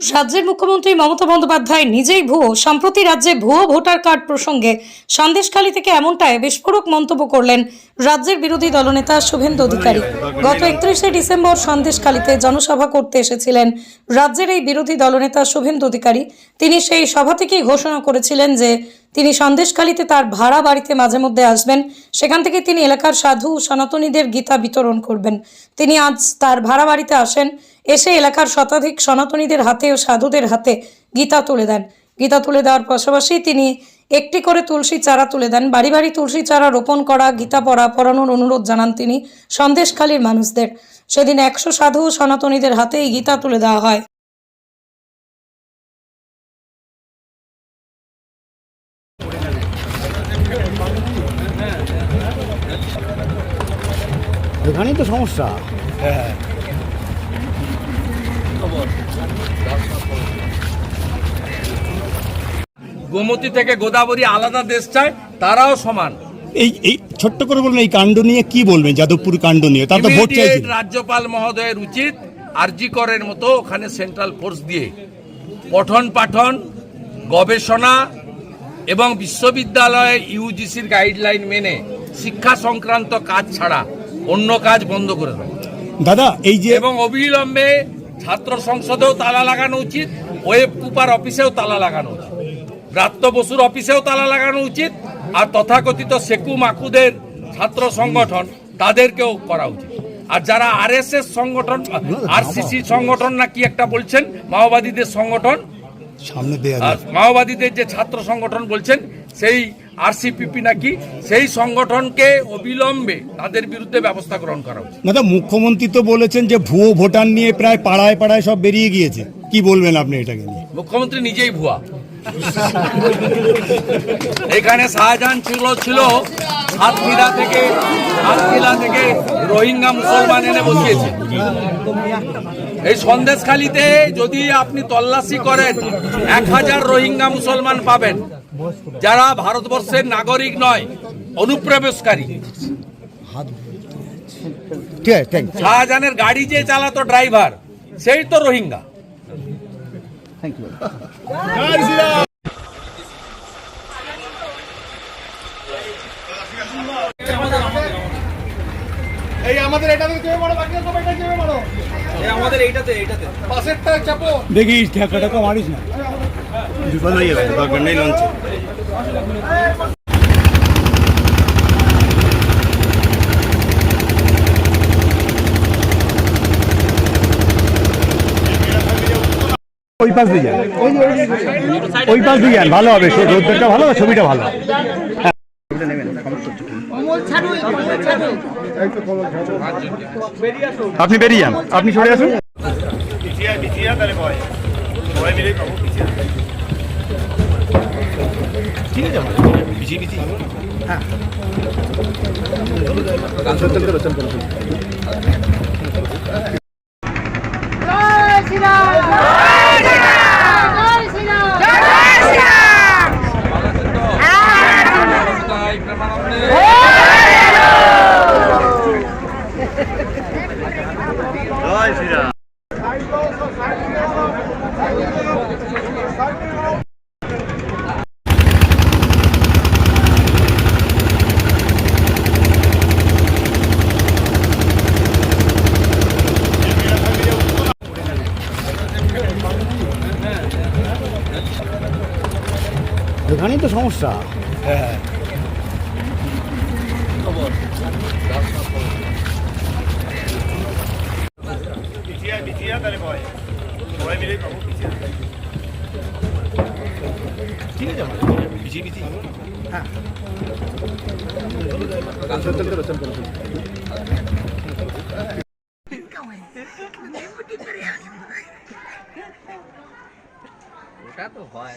রাজ্যের মুখ্যমন্ত্রী মমতা বন্দ্যোপাধ্যায় নিজেই ভুয়ো, সম্প্রতি রাজ্যে ভুয়ো ভোটার কার্ড প্রসঙ্গে সন্দেশখালী থেকে এমনটাই বিস্ফোরক মন্তব্য করলেন রাজ্যের বিরোধী দলনেতা শুভেন্দু অধিকারী। গত একত্রিশে ডিসেম্বর সন্দেশখালীতে জনসভা করতে এসেছিলেন রাজ্যের এই বিরোধী দলনেতা শুভেন্দু অধিকারী। তিনি সেই সভা থেকেই ঘোষণা করেছিলেন যে তিনি সন্দেশখালীতে তার ভাড়া বাড়িতে মাঝে মধ্যে আসবেন। সেখান থেকে তিনি এলাকার সাধু সনাতনীদের গীতা বিতরণ করবেন। তিনি আজ তার ভাড়া বাড়িতে আসেন। এসে এলাকার শতাধিক সনাতনীদের হাতে ও সাধুদের হাতে গীতা তুলে দেন। গীতা তুলে দেওয়ার পাশাপাশি তিনি একটি করে তুলসী চারা তুলে দেন। বাড়ি বাড়ি তুলসী চারা রোপণ করা, গীতা পড়া, পড়ানোর অনুরোধ জানান তিনি সন্দেশখালীর মানুষদের। সেদিন একশো সাধু সনাতনীদের হাতে গীতা তুলে দেওয়া হয়। এখানেই তো সমস্যা। গোমতী থেকে গোদাবরী আলাদা দেশ চায় তারাও সমান। এই এই ছোট্ট করে বলবেন এই কাণ্ড নিয়ে কি বলবেন যাদবপুর কাণ্ড নিয়ে তার তো ভোট Immediate রাজ্যপাল মহোদয়ের উচিত আরজি করের মতো ওখানে সেন্ট্রাল ফোর্স দিয়ে। পঠন পাঠন গবেষণা এবং বিশ্ববিদ্যালয়ে ইউজিসির গাইডলাইন মেনে শিক্ষা সংক্রান্ত কাজ ছাড়া অন্য কাজ বন্ধ করে দেয় দাদা এই যে এবং অবিলম্বে ছাত্র সংসদেও তালা লাগানো উচিত ওয়েব কুপার অফিসেও তালা লাগানো উচিত ব্রাত্য বসুর অফিসেও তালা লাগানো উচিত আর তথাকথিত সেকু মাকুদের ছাত্র সংগঠন তাদেরকেও করা উচিত। আর যারা আরএসএস সংগঠন আর সিসি সংগঠন না কি একটা বলছেন মাওবাদীদের সংগঠন সামনে দেয়া মাওবাদীদের যে ছাত্র সংগঠন বলছেন সেই আরসিপিপি নাকি সেই সংগঠনকে অবিলম্বে তাদের বিরুদ্ধে ব্যবস্থা গ্রহণ করা উচিত। দাদা মুখ্যমন্ত্রী তো বলেছেন যে ভুয়ো ভোটার নিয়ে প্রায় পাড়ায় পাড়ায় সব বেরিয়ে গিয়েছে। কি বলবেন আপনি এটাকে নিয়ে? মুখ্যমন্ত্রী নিজেই ভুয়া। এখানে শাহজাহান ছিল ছিল সাতক্ষীরা থেকে সাতক্ষীরা থেকে রোহিঙ্গা মুসলমান এনে বসিয়েছে। এই সন্দেশখালিতে যদি আপনি তল্লাশি করেন এক হাজার রোহিঙ্গা মুসলমান পাবেন। যারা ভারতবর্ষের নাগরিক নয় অনুপ্রবেশকারী। শাহজাহানের গাড়ি যে চালাতো ড্রাইভার সেই তো রোহিঙ্গা। এই আমাদের এটাতে চেপে পড়ো বাকি সব এটা চেপে পড়ো। আমাদের এইটাতে এইটাতে। পাশেরটা চাপো। দেখিস ঠেকা ঠেকা মারিস না। বিপদ হয়ে যাবে দরকার নেই লঞ্চে ওই পাশ দিয়ে ওই পাশ দিয়ে যান, ভালো হবে রোদ্দুরটা ভালো, ছবিটা ভালো। আপনি বেরিয়ে যান, আপনি সরে আসুন। পিছিয়ে যাব পিছিয়ে পিছিয়ে হ্যাঁ Oh! এখানেই তো সমস্যা। হ্যাঁ। ঠিক আছে বিজি বিজি হ্যাঁ ওটা তো হয়